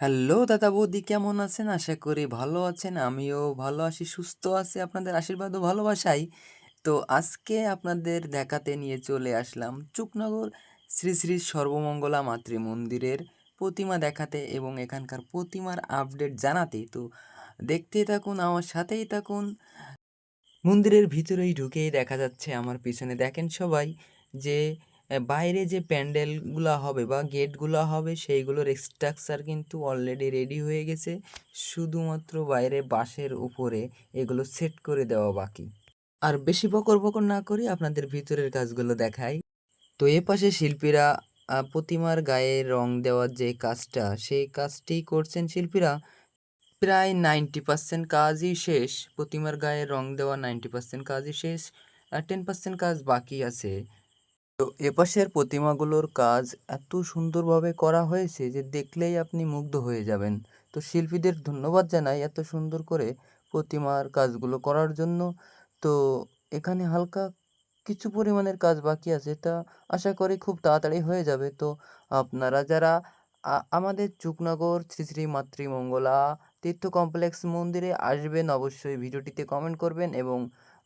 Hello দাদা বৌদি, কেমন আছেন? আশা করি ভালো আছেন। আমিও ভালো আছি, সুস্থ আছি, আপনাদের আশীর্বাদ ও ভালোবাসাই। তো আজকে আপনাদের দেখাতে নিয়ে চলে আসলাম চুকনগর শ্রী শ্রী সর্বমঙ্গলা মাতৃ মন্দিরের প্রতিমা দেখাতে এবং এখানকার প্রতিমার আপডেট জানাতে। তো দেখতেই থাকুন, আমার সাথেই থাকুন। মন্দিরের ভিতরেই ঢুকেই দেখা যাচ্ছে আমার পিছনে। দেখেন সবাই যে বাইরে যে প্যান্ডেলগুলো হবে বা গেটগুলো হবে, সেইগুলোর স্ট্রাকচার কিন্তু অলরেডি রেডি হয়ে গেছে। শুধুমাত্র বাইরে বাঁশের উপরে এগুলো সেট করে দেওয়া বাকি। আর বেশি বকর বকর না করি আপনাদের ভিতরের কাজগুলো দেখাই। তো এ পাশে শিল্পীরা প্রতিমার গায়ে রং দেওয়ার যে কাজটা, সেই কাজটি করছেন শিল্পীরা। প্রায় নাইনটি পার্সেন্ট কাজই শেষ। প্রতিমার গায়ে রং দেওয়া নাইনটি পার্সেন্ট কাজই শেষ। টেন পার্সেন্ট কাজ বাকি আছে। তো এপাশের প্রতিমাগুলোর কাজ এত সুন্দরভাবে করা হয়েছে যে দেখলেই আপনি মুগ্ধ হয়ে যাবেন। তো শিল্পীদের ধন্যবাদ জানাই এত সুন্দর করে প্রতিমার কাজগুলো করার জন্য। তো এখানে হালকা কিছু পরিমাণের কাজ বাকি আছে, তা আশা করি খুব তাড়াতাড়ি হয়ে যাবে। তো আপনারা যারা আমাদের চুকনগর শ্রী শ্রী মাতৃমঙ্গলা তীর্থ কমপ্লেক্স মন্দিরে আসবেন, অবশ্যই ভিডিওটিতে কমেন্ট করবেন এবং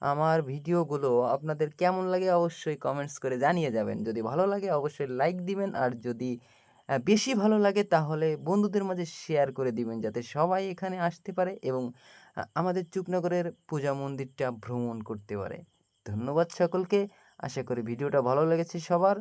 আমার ভিডিওগুলো আপনাদের কেমন লাগে অবশ্যই কমেন্টস করে জানিয়ে যাবেন। যদি ভালো লাগে অবশ্যই লাইক দিবেন, আর যদি বেশি ভালো লাগে তাহলে বন্ধুদের মাঝে শেয়ার করে দিবেন যাতে সবাই এখানে আসতে পারে এবং আমাদের চুপনগরের পূজা মন্দিরটা ভ্রমণ করতে পারে। ধন্যবাদ সকলকে, আশা করি ভিডিওটা ভালো লেগেছে সবার।